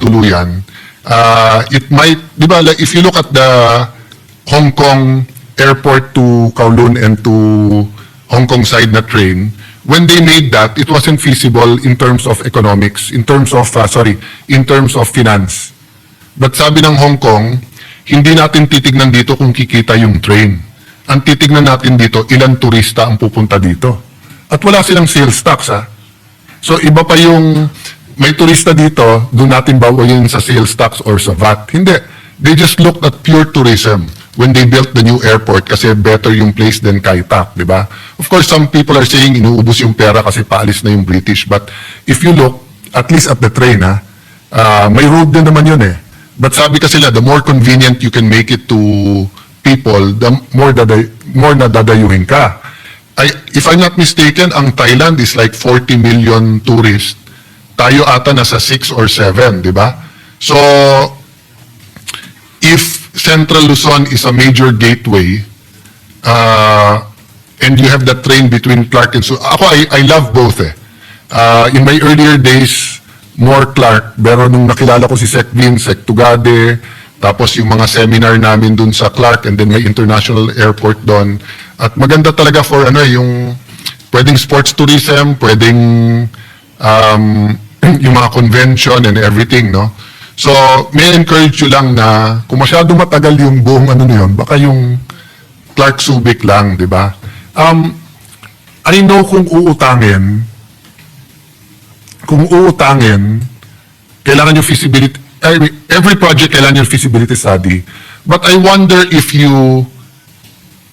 tuluyan, uh, it might, di ba, like if you look at the Hong Kong airport to Kowloon and to Hong Kong side na train, when they made that, it wasn't feasible in terms of economics, in terms of, uh, sorry, in terms of finance. But sabi ng Hong Kong, hindi natin titignan dito kung kikita yung train. Ang titignan natin dito, ilan turista ang pupunta dito. At wala silang sales tax, ha? So, iba pa yung may turista dito, doon natin bawayin sa sales tax or sa VAT. Hindi. They just looked at pure tourism when they built the new airport kasi better yung place than Kaitak, di ba? Of course, some people are saying inuubos yung pera kasi paalis na yung British. But if you look, at least at the train, ha, ah, may road din naman yun eh. But sabi kasi nila, the more convenient you can make it to people, the more, daday, more na dadayuhin ka. I, if I'm not mistaken, ang Thailand is like 40 million tourists. Tayo ata nasa 6 or 7, di ba? So, if Central Luzon is a major gateway, uh, and you have that train between Clark and Su... Ako, I, I love both eh. Uh, in my earlier days, more Clark, pero nung nakilala ko si Sec Vin, Sec Tugade, tapos yung mga seminar namin dun sa Clark and then may international airport doon. At maganda talaga for ano eh, yung pwedeng sports tourism, pwedeng um, yung mga convention and everything, no? So, may encourage you lang na kung masyado matagal yung buong ano na yun, baka yung Clark Subic lang, di ba? Um, I know kung uutangin, kung uutangin, kailangan yung feasibility, I every project kailangan yung feasibility study. But I wonder if you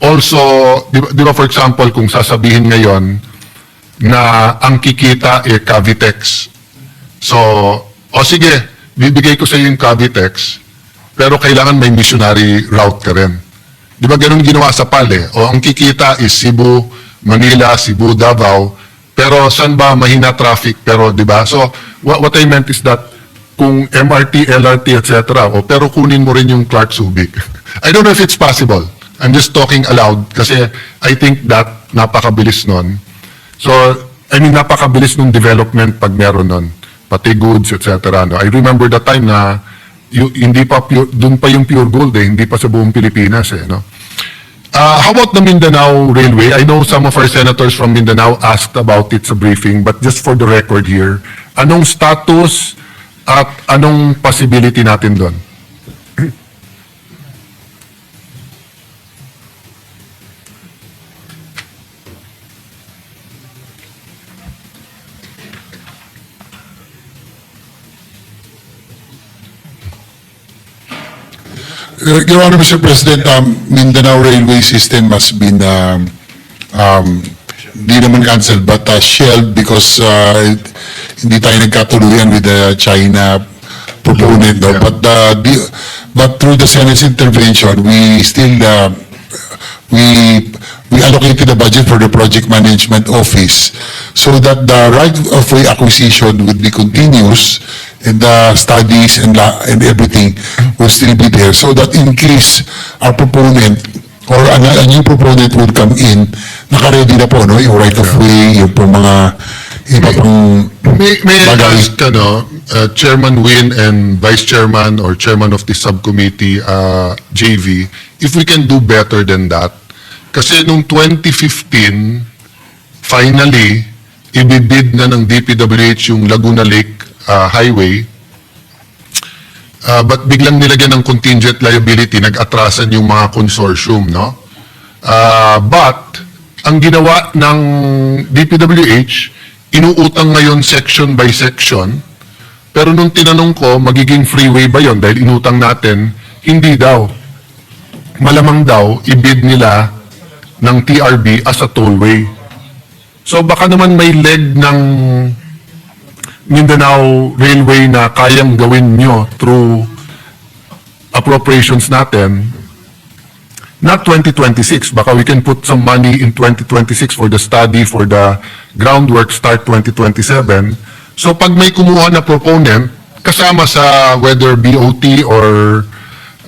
also, di ba, di ba for example, kung sasabihin ngayon na ang kikita eh Cavitex. So, o sige, bibigay ko sa iyo yung Cavitex, pero kailangan may missionary route ka rin. Di ba ganun ginawa sa PAL eh? O ang kikita is Cebu, Manila, Cebu, Davao, pero saan ba mahina traffic? Pero di ba? So, what, what I meant is that kung MRT, LRT, etc. O pero kunin mo rin yung Clark Subic. I don't know if it's possible. I'm just talking aloud kasi I think that napakabilis nun. So, I mean, napakabilis nung development pag meron nun. Pati goods, etc. No? I remember the time na yu- hindi pa pure, dun pa yung pure gold eh, hindi pa sa buong Pilipinas eh, no? Uh, how about the Mindanao Railway? I know some of our senators from Mindanao asked about it sa briefing, but just for the record here, anong status at anong possibility natin doon? Your Your Honor, Mr. President, um, Mindanao Railway System has been, um, um, di naman cancelled, but uh, shelved because uh, hindi tayo nagkatuluyan with the China proponent. No? But, uh, the- but through the Senate's intervention, we still, uh, we, we allocated the budget for the project management office so that the right of way acquisition would be continuous and the studies and la, and everything will still be there so that in case our proponent or a, a new proponent would come in, naka-ready na po, no? Yung right of way, yung po mga iba pang May, may bagay. ask, ano, uh, Chairman Win and Vice Chairman or Chairman of the subcommittee, uh, JV, if we can do better than that. Kasi nung 2015, finally, ibibid na ng DPWH yung Laguna Lake uh, Highway. Uh, but biglang nilagyan ng contingent liability, nag-atrasan yung mga consortium, no? Uh, but, ang ginawa ng DPWH, inuutang ngayon section by section, pero nung tinanong ko, magiging freeway ba yon dahil inutang natin, hindi daw. Malamang daw, ibid nila ng TRB as a tollway. So baka naman may leg ng Mindanao Railway na kayang gawin nyo through appropriations natin, not 2026, baka we can put some money in 2026 for the study, for the groundwork start 2027. So pag may kumuha na proponent, kasama sa whether BOT or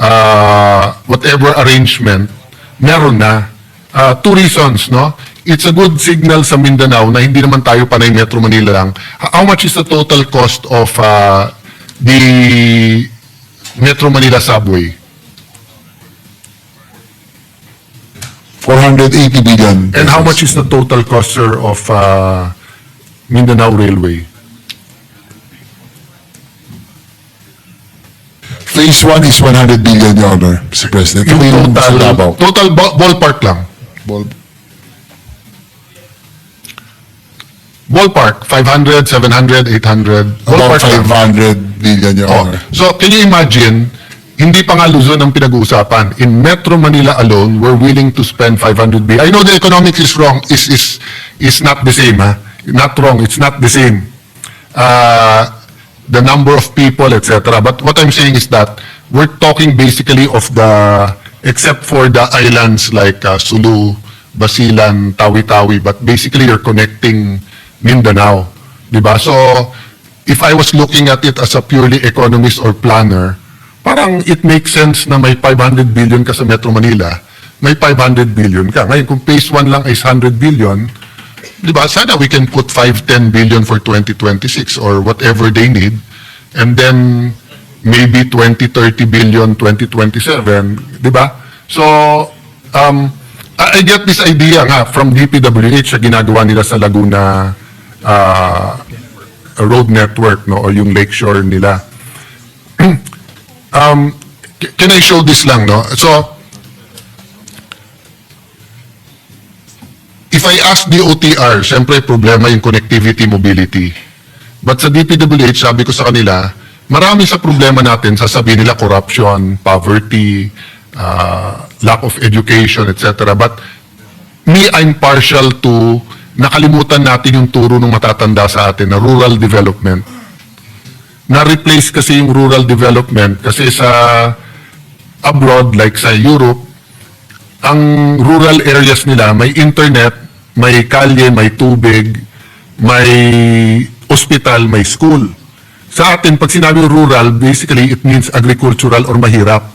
uh, whatever arrangement, meron na. Uh, two reasons, no? It's a good signal sa Mindanao na hindi naman tayo panay Metro Manila lang. How much is the total cost of uh, the Metro Manila subway? 480 billion. And how much is the total cost, sir, of uh, Mindanao Railway? Phase 1 is 100 billion, Your Honor, Mr. President. Yung total, total ba- ballpark lang. Ball- Ballpark, 500, 700, 800. About Ballpark lang. 500 billion, Your Oh, Honor. so can you imagine, hindi pa nga Luzon ang pinag-uusapan. In Metro Manila alone, we're willing to spend 500 billion. I know the economics is wrong, is is is not the same, ha? Not wrong, it's not the same. Uh, the number of people, etc. But what I'm saying is that we're talking basically of the, except for the islands like uh, Sulu, Basilan, Tawi-Tawi, but basically you're connecting Mindanao. Diba? So, if I was looking at it as a purely economist or planner, parang it makes sense na may 500 billion ka sa Metro Manila, may 500 billion ka. Ngayon, kung phase 1 lang is 100 billion, di ba, sana we can put 5, 10 billion for 2026 or whatever they need, and then maybe 20, 30 billion 2027, di ba? So, um, I, get this idea nga from DPWH na ginagawa nila sa Laguna uh, road network, no, or yung lakeshore nila. um, can I show this lang, no? So, if I ask the OTR, siyempre problema yung connectivity, mobility. But sa DPWH, sabi ko sa kanila, marami sa problema natin, sasabihin nila corruption, poverty, uh, lack of education, etc. But me, I'm partial to nakalimutan natin yung turo ng matatanda sa atin na rural development. Na-replace kasi yung rural development kasi sa abroad, like sa Europe, ang rural areas nila may internet, may kalye, may tubig, may ospital, may school. Sa atin, pag sinabi rural, basically it means agricultural or mahirap.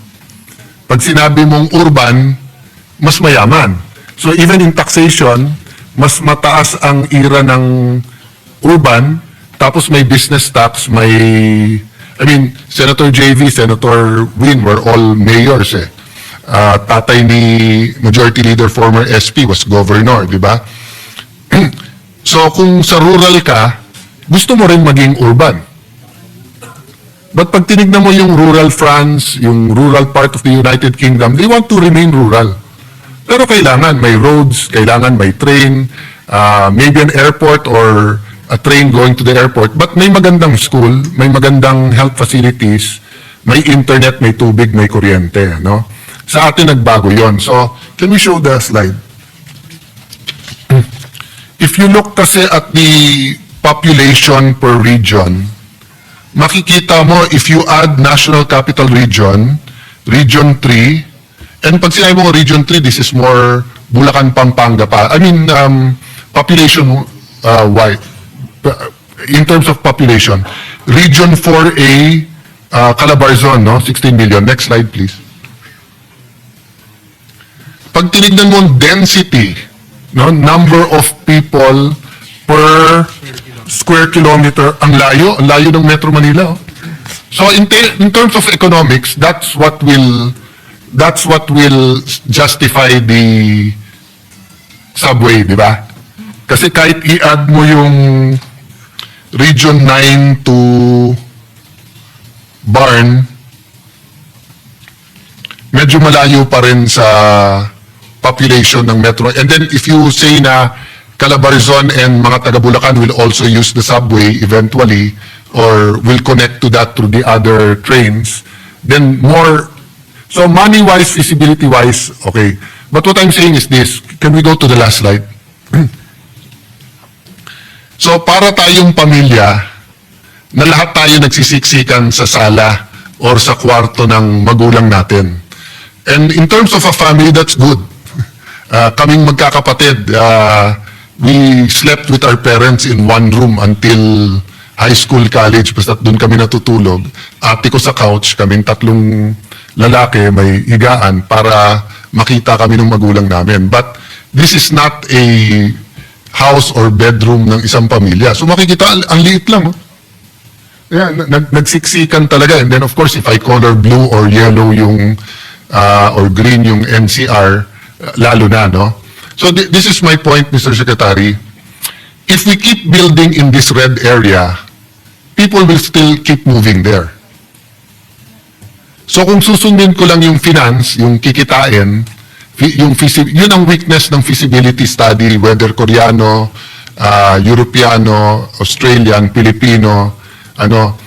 Pag sinabi mong urban, mas mayaman. So even in taxation, mas mataas ang ira ng urban, tapos may business tax, may... I mean, Senator JV, Senator Win were all mayors eh. Ah, tatay ni Majority Leader former SP was governor, di ba? so kung sa rural ka, gusto mo rin maging urban. But pag tinignan mo yung rural France, yung rural part of the United Kingdom, they want to remain rural. Pero kailangan may roads, kailangan may train, uh, maybe an airport or a train going to the airport. But may magandang school, may magandang health facilities, may internet, may tubig, may kuryente. No? Sa atin nagbago yon. So, can we show the slide? If you look kasi at the population per region, makikita mo if you add National Capital Region, Region 3, and pag sinabi mo Region 3, this is more Bulacan, Pampanga pa. I mean, um, population uh, wide, in terms of population. Region 4A, uh, Calabarzon, no? 16 million. Next slide, please. Pag tinignan mo density, no, number of people per square kilometer, ang layo, ang layo ng Metro Manila. oh. So in, in terms of economics, that's what will that's what will justify the subway, di ba? Kasi kahit i-add mo yung Region 9 to Barn, medyo malayo pa rin sa population ng metro. And then if you say na Calabarzon and mga taga Bulacan will also use the subway eventually or will connect to that through the other trains, then more, so money-wise, feasibility-wise, okay. But what I'm saying is this, can we go to the last slide? so para tayong pamilya, na lahat tayo nagsisiksikan sa sala or sa kwarto ng magulang natin. And in terms of a family, that's good. Uh, kaming magkakapatid, uh, we slept with our parents in one room until high school, college, basta doon kami natutulog. Ate ko sa couch, kaming tatlong lalaki, may higaan para makita kami ng magulang namin. But this is not a house or bedroom ng isang pamilya. So makikita, ang, liit lang. oh. Yeah, nag nagsiksikan talaga. And then of course, if I color blue or yellow yung, uh, or green yung NCR, uh, lalo na, no? So thi- this is my point, Mr. Secretary. If we keep building in this red area, people will still keep moving there. So kung susundin ko lang yung finance, yung kikitain, yung yun ang weakness ng feasibility study, whether Koreano, ah, Europeano, Australian, Filipino, ano,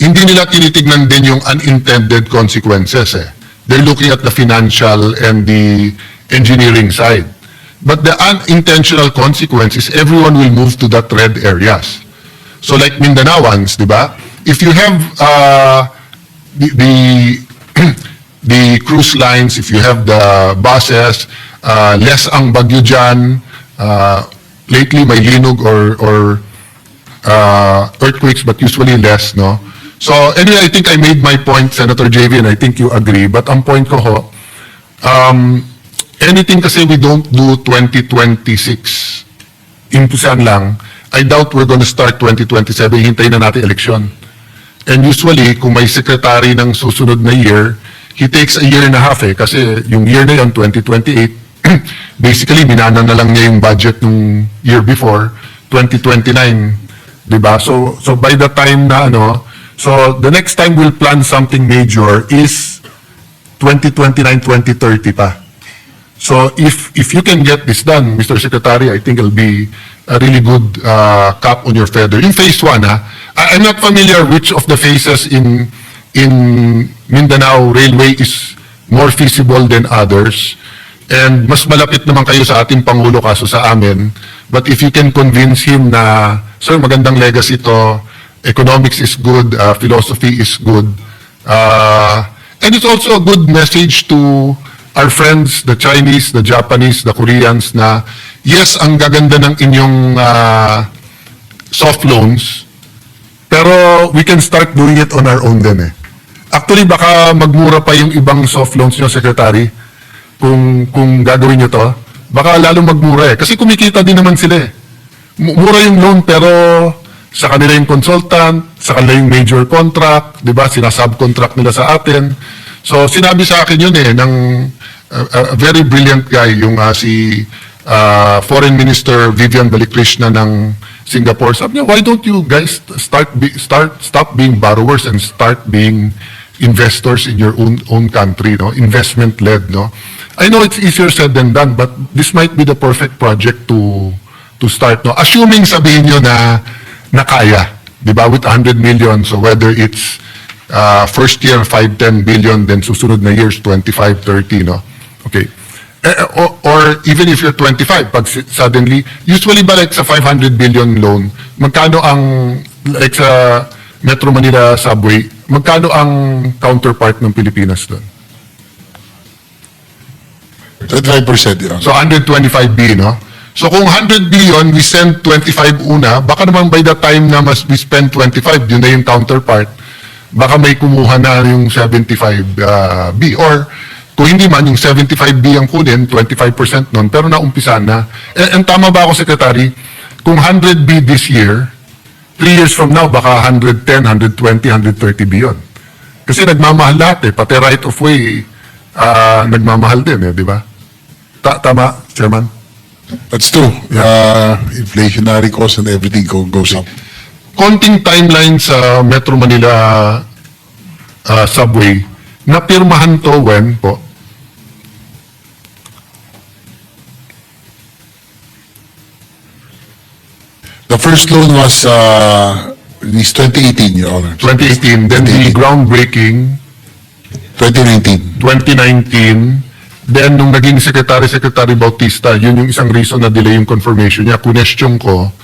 hindi nila tinitignan din yung unintended consequences eh. They're looking at the financial and the engineering side. But the unintentional consequence is everyone will move to that red areas. So like Mindanaoans, di ba? If you have uh, the, the, cruise lines, if you have the buses, uh, less ang bagyo dyan, uh, lately may linog or, or uh, earthquakes, but usually less, no? So anyway, I think I made my point, Senator JV, and I think you agree. But ang point ko ho, um, anything kasi we don't do 2026, impusan lang, I doubt we're gonna start 2027, hintayin na natin election. And usually, kung may secretary ng susunod na year, he takes a year and a half eh, kasi yung year na yun, 2028, basically, minana na lang niya yung budget nung year before, 2029, di ba? So, so by the time na ano, so the next time we'll plan something major is 2029, 2030 pa. So if if you can get this done, Mr. Secretary, I think it'll be a really good uh, cap on your feather. In phase one, ha? I'm not familiar which of the phases in in Mindanao Railway is more feasible than others. And mas malapit naman kayo sa ating Pangulo kaso sa amin. But if you can convince him na, sir, magandang legacy to, economics is good, uh, philosophy is good, uh, and it's also a good message to our friends, the Chinese, the Japanese, the Koreans, na yes, ang gaganda ng inyong uh, soft loans, pero we can start doing it on our own din eh. Actually, baka magmura pa yung ibang soft loans nyo, Secretary, kung, kung gagawin nyo to. Baka lalo magmura eh. Kasi kumikita din naman sila eh. Mu- Mura yung loan pero sa kanila yung consultant, sa kanila yung major contract, di ba? Sinasubcontract nila sa atin. So sinabi sa akin yun eh, ng uh, a very brilliant guy, yung uh, si uh, Foreign Minister Vivian Balikrishna ng Singapore. Sabi niya, why don't you guys start be, start stop being borrowers and start being investors in your own own country, no? Investment led, no? I know it's easier said than done, but this might be the perfect project to to start, no? Assuming sabihin niyo na na kaya, 'di ba? With 100 million, so whether it's uh, first year 5 10 billion, then susunod na years 25 30, no? Okay. Eh, or, or even if you're 25, pag suddenly, usually ba like sa 500 billion loan, magkano ang, like sa Metro Manila subway, magkano ang counterpart ng Pilipinas doon? 25%, Your Honor. So 125 billion, no? So kung 100 billion, we send 25 una, baka naman by the time na mas we spend 25, yun na yung counterpart, baka may kumuha na yung 75 uh, B. Or kung hindi man, yung 75 B ang kunin, 25% nun, pero naumpisan na. And, and tama ba ako, Secretary? Kung 100 B this year, 3 years from now, baka 110, 120, 130 B yun. Kasi nagmamahal lahat eh, pati right of way, ah, nagmamahal din eh, di ba? Ta- tama, Chairman? That's true. Uh, inflationary cost and everything go- goes up. Konting timeline sa Metro Manila ah, subway, napirmahan to when po? The first loan was, uh, is 2018, Your Honor. 2018, then the 2018. groundbreaking, 2019. 2019, then nung naging Secretary, Secretary Bautista, yun yung isang reason na delay yung confirmation niya. Question ko,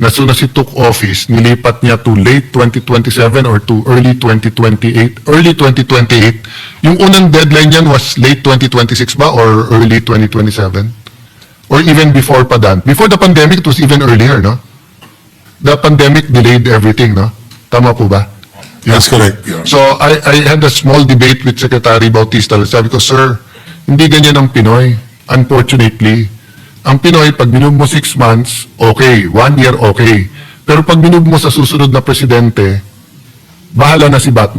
na soon as he took office, nilipat niya to late 2027 or to early 2028? Early 2028. Yung unang deadline niyan was late 2026 ba or early 2027? Or even before pa dan? Before the pandemic, it was even earlier, no? The pandemic delayed everything, no? Tama po ba? That's correct, Honor. So I, I had a small debate with Secretary Bautista. Sabi ko, Sir, hindi ganyan ang Pinoy. Unfortunately, ang Pinoy, pag minove mo six months, okay. One year, okay. Pero pag minove mo sa susunod na presidente, bahala na si Batman.